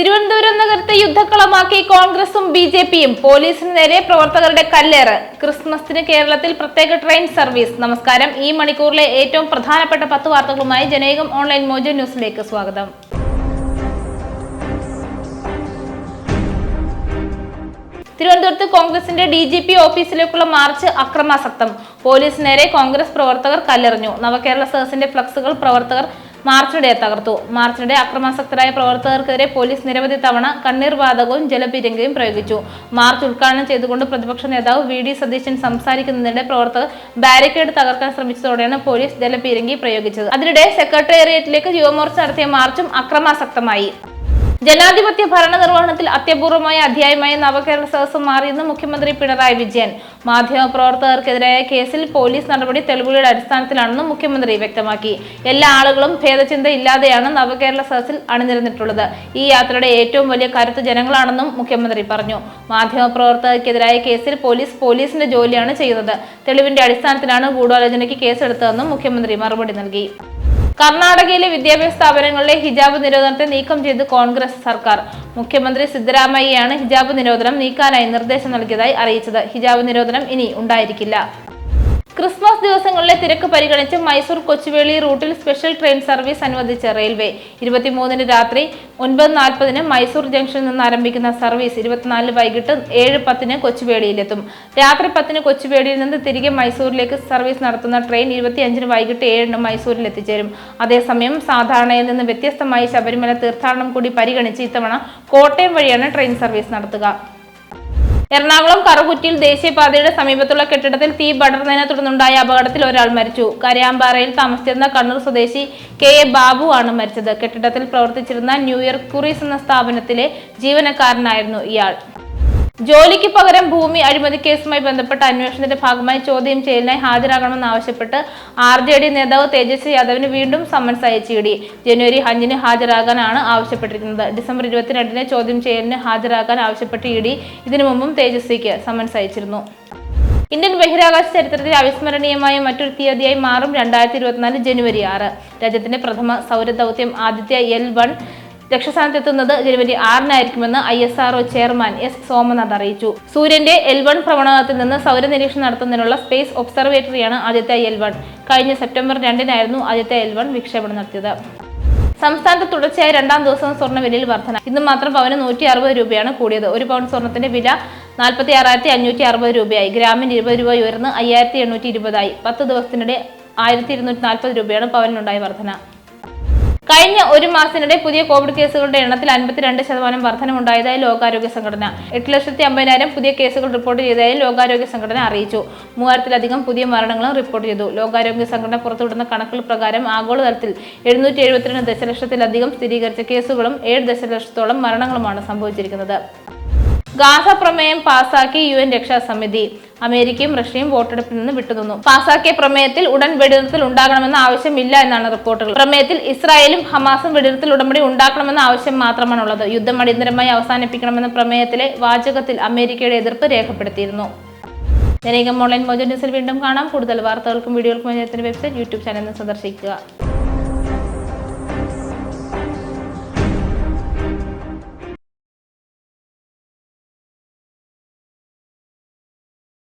തിരുവനന്തപുരം നഗരത്തെ യുദ്ധക്കളമാക്കി കോൺഗ്രസും B J പിയും പോലീസിന് നേരെ പ്രവർത്തകരുടെ കല്ലേറ്. ക്രിസ്മസിന് കേരളത്തിൽ പ്രത്യേക ട്രെയിൻ സർവീസ്. നമസ്കാരം. ഈ മണിക്കൂറിലെ ഏറ്റവും പ്രധാനപ്പെട്ട പത്ത് വാർത്തകളുമായി ജനേകം ഓൺലൈൻ മോജോ ന്യൂസിലേക്ക് സ്വാഗതം. തിരുവനന്തപുരത്ത് കോൺഗ്രസിന്റെ ഡി ജി പി ഓഫീസിലേക്കുള്ള മാർച്ച് അക്രമാസക്തം. പോലീസിനേരെ കോൺഗ്രസ് പ്രവർത്തകർ കല്ലെറിഞ്ഞു. നവകേരള സദസ്സിന്റെ ഫ്ലക്സുകൾ പ്രവർത്തകർ മാർച്ചിനിടെ തകർത്തു. മാർച്ചിനിടെ അക്രമാസക്തരായ പ്രവർത്തകർക്കെതിരെ പോലീസ് നിരവധി തവണ കണ്ണീർ വാതകവും ജലപീരങ്കയും പ്രയോഗിച്ചു. മാർച്ച് ഉദ്ഘാടനം ചെയ്തുകൊണ്ട് പ്രതിപക്ഷ നേതാവ് വി ഡി സതീശൻ സംസാരിക്കുന്നതിനിടെ പ്രവർത്തകർ ബാരിക്കേഡ് തകർക്കാൻ ശ്രമിച്ചതോടെയാണ് പോലീസ് ജലപീരങ്കി പ്രയോഗിച്ചത്. അതിനിടെ സെക്രട്ടേറിയറ്റിലേക്ക് യുവമോർച്ച നടത്തിയ മാർച്ചും അക്രമാസക്തമായി. ജനാധിപത്യ ഭരണനിർവഹണത്തിൽ അത്യപൂർവമായ അധ്യായമായി നവകേരള സദസ് മാറിയെന്ന് മുഖ്യമന്ത്രി പിണറായി വിജയൻ. മാധ്യമപ്രവർത്തകർക്കെതിരായ കേസിൽ പോലീസ് നടപടി തെളിവുകളുടെ അടിസ്ഥാനത്തിലാണെന്നും മുഖ്യമന്ത്രി വ്യക്തമാക്കി. എല്ലാ ആളുകളും ഭേദചിന്ത ഇല്ലാതെയാണ് നവകേരള സദസ്സിൽ അണിനിരന്നിട്ടുള്ളത്. ഈ യാത്രയുടെ ഏറ്റവും വലിയ കരുത്ത് ജനങ്ങളാണെന്നും മുഖ്യമന്ത്രി പറഞ്ഞു. മാധ്യമപ്രവർത്തകർക്കെതിരായ കേസിൽ പോലീസ് പോലീസിന്റെ ജോലിയാണ് ചെയ്യുന്നത്. തെളിവിന്റെ അടിസ്ഥാനത്തിലാണ് ഗൂഢാലോചനയ്ക്ക് കേസെടുത്തതെന്നും മുഖ്യമന്ത്രി മറുപടി നൽകി. കർണാടകയിലെ വിദ്യാഭ്യാസ സ്ഥാപനങ്ങളിലെ ഹിജാബ് നിരോധനത്തെ നീക്കം ചെയ്ത് കോൺഗ്രസ് സർക്കാർ. മുഖ്യമന്ത്രി സിദ്ധരാമയ്യയാണ് ഹിജാബ് നിരോധനം നീക്കാനായി നിർദ്ദേശം നൽകിയതായി അറിയിച്ചത്. ഹിജാബ് നിരോധനം ഇനി ഉണ്ടായിരിക്കില്ല. ക്രിസ്മസ് ദിവസങ്ങളിലെ തിരക്ക് പരിഗണിച്ച് മൈസൂർ കൊച്ചുവേളി റൂട്ടിൽ സ്പെഷ്യൽ ട്രെയിൻ സർവീസ് അനുവദിച്ച റെയിൽവേ. ഇരുപത്തിമൂന്നിന് രാത്രി ഒൻപത് നാൽപ്പതിന് മൈസൂർ ജംഗ്ഷനിൽ നിന്ന് ആരംഭിക്കുന്ന സർവീസ് ഇരുപത്തിനാലിന് വൈകിട്ട് ഏഴ് പത്തിന് കൊച്ചുവേളിയിലെത്തും. രാത്രി പത്തിന് കൊച്ചുവേളിയിൽ നിന്ന് തിരികെ മൈസൂരിലേക്ക് സർവീസ് നടത്തുന്ന ട്രെയിൻ ഇരുപത്തിയഞ്ചിന് വൈകിട്ട് ഏഴിന് മൈസൂരിൽ എത്തിച്ചേരും. അതേസമയം സാധാരണയിൽ നിന്ന് വ്യത്യസ്തമായി ശബരിമല തീർത്ഥാടനം കൂടി പരിഗണിച്ച് ഇത്തവണ കോട്ടയം വഴിയാണ് ട്രെയിൻ സർവീസ് നടത്തുക. എറണാകുളം കറുകുറ്റിയിൽ ദേശീയപാതയുടെ സമീപത്തുള്ള കെട്ടിടത്തിൽ തീ പടർന്നതിനെ തുടർന്നുണ്ടായ അപകടത്തിൽ ഒരാൾ മരിച്ചു. കരയാമ്പാറയിൽ താമസിച്ചിരുന്ന കണ്ണൂർ സ്വദേശി കെ എ ബാബു ആണ് മരിച്ചത്. കെട്ടിടത്തിൽ പ്രവർത്തിച്ചിരുന്ന ന്യൂയർ കുറീസ് എന്ന സ്ഥാപനത്തിലെ ജീവനക്കാരനായിരുന്നു ഇയാൾ. ജോലിക്ക് പകരം ഭൂമി അഴിമതി കേസുമായി ബന്ധപ്പെട്ട അന്വേഷണത്തിന്റെ ഭാഗമായി ചോദ്യം ചെയ്യലിനായി ഹാജരാകണമെന്നാവശ്യപ്പെട്ട് ആർ ജെ ഡി നേതാവ് തേജസ്വി യാദവിന് വീണ്ടും സമ്മൻസ് അയച്ചു ഇടി ജനുവരി അഞ്ചിന് ഹാജരാകാനാണ് ആവശ്യപ്പെട്ടിരിക്കുന്നത് ഡിസംബർ ഇരുപത്തിരണ്ടിന് ചോദ്യം ചെയ്യലിന് ഹാജരാകാൻ ആവശ്യപ്പെട്ട് ഇടി ഇതിനു മുമ്പും തേജസ്വിക്ക് സമ്മൻസ് അയച്ചിരുന്നു. ഇന്ത്യൻ ബഹിരാകാശ ചരിത്രത്തിലെ അവിസ്മരണീയമായ മറ്റൊരു തീയതിയായി മാറും രണ്ടായിരത്തി ഇരുപത്തിനാല് ജനുവരി ആറ്. രാജ്യത്തിന്റെ പ്രഥമ സൗരദൗത്യം ആദിത്യ എൽ വൺ ലക്ഷ്യസ്ഥാനത്തെത്തുന്നത് ജനുവരി ആറിനായിരിക്കുമെന്ന് I S R O chairman S Somanath അറിയിച്ചു. സൂര്യന്റെ എൽ വൺ ഭ്രമണത്തിൽ നിന്ന് സൗരനിരീക്ഷണം നടത്തുന്നതിനുള്ള സ്പേസ് ഒബ്സർവേറ്ററിയാണ് ആദ്യത്തെ എൽ വൺ. കഴിഞ്ഞ സെപ്റ്റംബർ രണ്ടിനായിരുന്നു ആദ്യത്തെ എൽ വൺ വിക്ഷേപണം നടത്തിയത്. സംസ്ഥാനത്ത് തുടർച്ചയായ രണ്ടാം ദിവസവും സ്വർണവിലയിൽ വർധന. ഇന്ന് മാത്രം പവന് നൂറ്റി അറുപത് രൂപയാണ് കൂടിയത്. ഒരു പവൻ സ്വർണത്തിന്റെ വില നാൽപ്പത്തി ആറായിരത്തി അഞ്ഞൂറ്റി അറുപത് രൂപയായി. ഗ്രാമിന് ഇരുപത് രൂപ ഉയർന്ന് അയ്യായിരത്തി എണ്ണൂറ്റി ഇരുപതായി പത്ത് ദിവസത്തിനിടെ ആയിരത്തി ഇരുന്നൂറ്റി നാൽപ്പത് രൂപയാണ് പവനുണ്ടായ വർധന. കഴിഞ്ഞ ഒരു മാസത്തിനിടെ പുതിയ കോവിഡ് കേസുകളുടെ എണ്ണത്തിൽ അൻപത്തിരണ്ട് ശതമാനം വർധനമുണ്ടായതായി ലോകാരോഗ്യ സംഘടന. എട്ട് ലക്ഷത്തി അമ്പതിനായിരം പുതിയ കേസുകൾ റിപ്പോർട്ട് ചെയ്തതായി ലോകാരോഗ്യ സംഘടന അറിയിച്ചു. മൂവായിരത്തിലധികം പുതിയ മരണങ്ങളും റിപ്പോർട്ട് ചെയ്തു. ലോകാരോഗ്യ സംഘടന പുറത്തുവിടുന്ന കണക്കുകൾ പ്രകാരം ആഗോളതലത്തിൽ എഴുന്നൂറ്റി എഴുപത്തിരണ്ട് ദശലക്ഷത്തിലധികം സ്ഥിരീകരിച്ച കേസുകളും ഏഴ് ദശലക്ഷത്തോളം മരണങ്ങളുമാണ് സംഭവിച്ചിരിക്കുന്നത്. ഗാസ പ്രമേയം പാസാക്കി യു എൻ രക്ഷാസമിതി. അമേരിക്കയും റഷ്യയും വോട്ടെടുപ്പിൽ നിന്ന് വിട്ടുനിന്നു. പാസാക്കിയ പ്രമേയത്തിൽ ഉടൻ വെടിനിർത്തൽ ഉണ്ടാകണമെന്ന ആവശ്യമില്ല എന്നാണ് റിപ്പോർട്ടുകൾ. പ്രമേയത്തിൽ ഇസ്രായേലും ഹമാസും വെടിനിർത്തൽ ഉടമ്പടി ഉണ്ടാക്കണമെന്ന ആവശ്യം മാത്രമാണ് ഉള്ളത് യുദ്ധം അടിയന്തരമായി അവസാനിപ്പിക്കണമെന്ന പ്രമേയത്തിലെ വാചകത്തിൽ അമേരിക്കയുടെ എതിർപ്പ് രേഖപ്പെടുത്തിയിരുന്നു. ഓൺലൈൻ മോജോ ന്യൂസിൽ വീണ്ടും കാണാം. കൂടുതൽ വാർത്തകൾക്കും വീഡിയോകൾക്കും വെബ്സൈറ്റ് യൂട്യൂബ് ചാനൽ സന്ദർശിക്കുക.